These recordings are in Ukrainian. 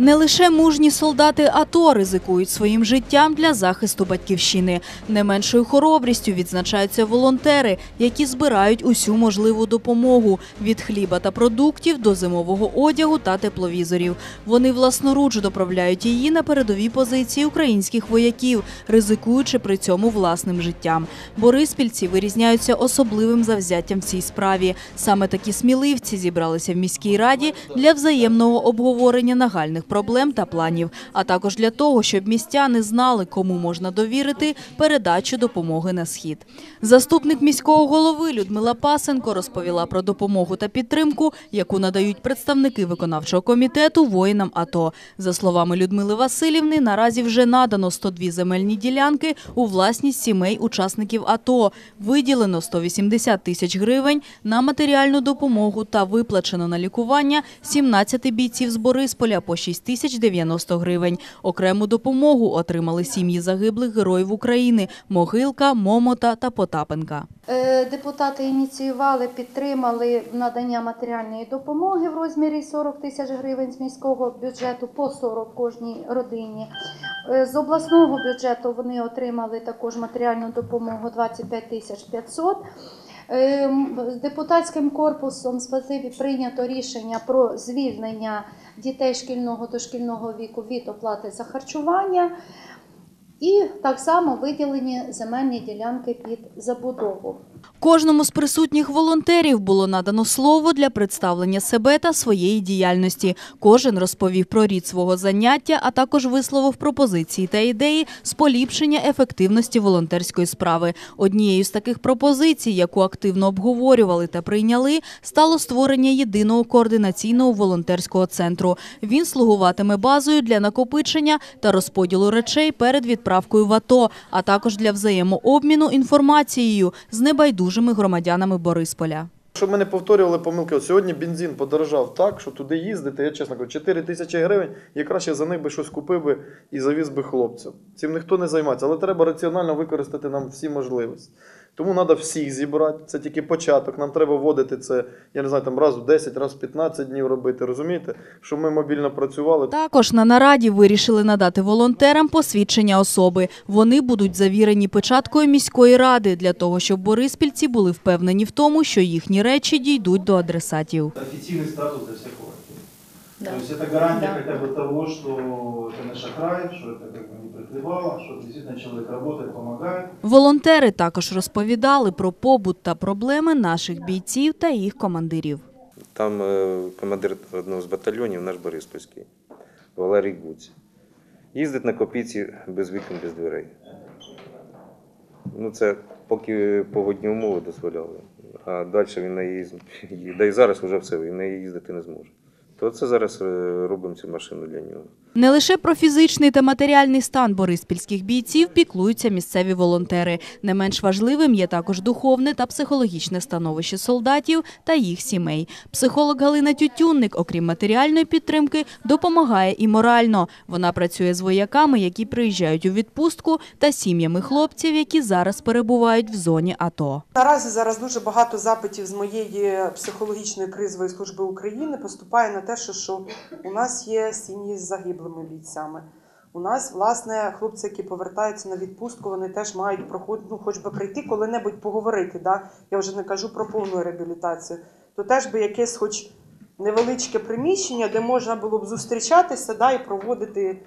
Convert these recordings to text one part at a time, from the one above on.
Не лише мужні солдати АТО ризикують своїм життям для захисту батьківщини. Не меншою хоробрістю відзначаються волонтери, які збирають усю можливу допомогу від хліба та продуктів до зимового одягу та тепловізорів. Вони власноруч доправляють її на передові позиції українських вояків, ризикуючи при цьому власним життям. Бориспільці вирізняються особливим завзяттям в цій справі. Саме такі сміливці зібралися в міській раді для взаємного обговорення нагальних проблем та планів, а також для того, щоб містяни знали, кому можна довірити передачу допомоги на схід. Заступник міського голови Людмила Пасенко розповіла про допомогу та підтримку, яку надають представники виконавчого комітету воїнам АТО. За словами Людмили Васильівни, наразі вже надано 102 земельні ділянки у власність сімей учасників АТО. Виділено 180 тисяч гривень на матеріальну допомогу та виплачено на лікування 17 бійців з Борисполя по 6 тисяч 90 гривень. Окрему допомогу отримали сім'ї загиблих героїв України Могилка, Момота та Потапенка. Е, Депутати ініціювали, підтримали надання матеріальної допомоги в розмірі 40 тисяч гривень з міського бюджету по 40 кожній родині. Е, З обласного бюджету вони отримали також матеріальну допомогу 25 тисяч 500. Е, м, З депутатським корпусом спасибі прийнято рішення про звільнення дітей шкільного дошкільного віку від оплати за харчування. І так само виділені земельні ділянки під забудову. Кожному з присутніх волонтерів було надано слово для представлення себе та своєї діяльності. Кожен розповів про рід свого заняття, а також висловив пропозиції та ідеї з поліпшення ефективності волонтерської справи. Однією з таких пропозицій, яку активно обговорювали та прийняли, стало створення єдиного координаційного волонтерського центру. Він слугуватиме базою для накопичення та розподілу речей перед відправкою в АТО, а також для взаємообміну інформацією з небайдужими громадянами Борисполя. Щоб ми не повторювали помилки, от сьогодні бензин подорожав так, що туди їздити, я чесно кажу, 4 тисячі гривень, я краще за них би щось купив би і завіз би хлопцям. Цим ніхто не займається, але треба раціонально використати нам всі можливості. Тому треба всіх зібрати, це тільки початок. Нам треба вводити це, я не знаю, там раз в 10, раз в 15 днів робити, розумієте? Щоб ми мобільно працювали. Також на нараді вирішили надати волонтерам посвідчення особи. Вони будуть завірені печаткою міської ради для того, щоб бориспільці були впевнені в тому, що їхні речі дійдуть до адресатів. официальный статус для властей. Да. То есть это гарантия Да. хотя бы того, что это не шахрай, что это как бы не прикрывало, что действительно человек работает, помогает. Волонтери також розповідали про побут та проблеми наших бійців та їх командирів. Там е, командир одного з батальйонів, наш Бориспільський, Валерій Гуць. Їздить на копійці без вікон, без дверей. Ну, це поки погодні умови дозволяли. А далі він не їздить. Да і зараз вже все, він не їздити не зможе. То це зараз е, робимо цю машину для нього. Не лише про фізичний та матеріальний стан бориспільських бійців піклуються місцеві волонтери. Не менш важливим є також духовне та психологічне становище солдатів та їх сімей. Психолог Галина Тютюнник, окрім матеріальної підтримки, допомагає і морально. Вона працює з вояками, які приїжджають у відпустку, та сім'ями хлопців, які зараз перебувають в зоні АТО. Наразі зараз дуже багато запитів з моєї психологічної кризової служби України поступає на що, що у нас є сім'ї з загиблими бійцями. У нас, власне, хлопці, які повертаються на відпустку, вони теж мають проходити, ну, хоч би прийти коли-небудь поговорити. Да? Я вже не кажу про повну реабілітацію. То теж би якесь, хоч невеличке приміщення, де можна було б зустрічатися да, і проводити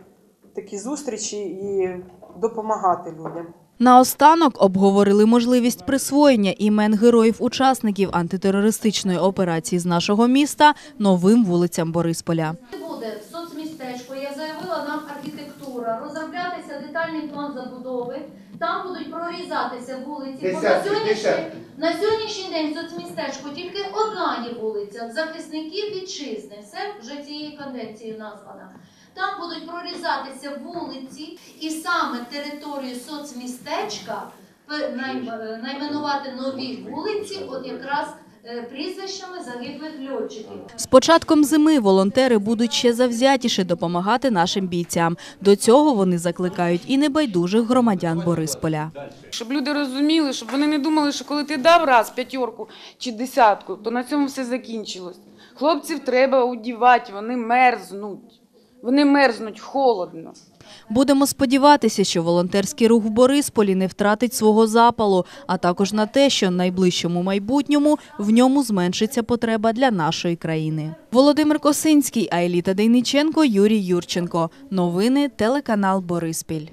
такі зустрічі і допомагати людям. Наостанок обговорили можливість присвоєння імен героїв-учасників антитерористичної операції з нашого міста новим вулицям Борисполя. буде в соцмістечку, я заявила нам архітектура, розроблятися детальний план забудови. Там будуть прорізатися вулиці. Бо на сьогоднішній, на сьогоднішній день в соцмістечку тільки одна є вулиця захисників вітчизни. Все вже цією конвенцією названа. Там будуть прорізатися вулиці, і саме територію соцмістечка е, найменувати нові вулиці, от якраз е, прізвищами загиблих льотчиків. З початком зими волонтери будуть ще завзятіше допомагати нашим бійцям. До цього вони закликають і небайдужих громадян Борисполя. Щоб люди розуміли, щоб вони не думали, що коли ти дав раз п'ятерку чи десятку, то на цьому все закінчилось. Хлопців треба одівати, вони мерзнуть. Вони мерзнуть холодно. Будемо сподіватися, що волонтерський рух в Борисполі не втратить свого запалу, а також на те, що в найближчому майбутньому в ньому зменшиться потреба для нашої країни. Володимир Косинський, Айліта Дейниченко, Юрій Юрченко. Новини телеканал Бориспіль.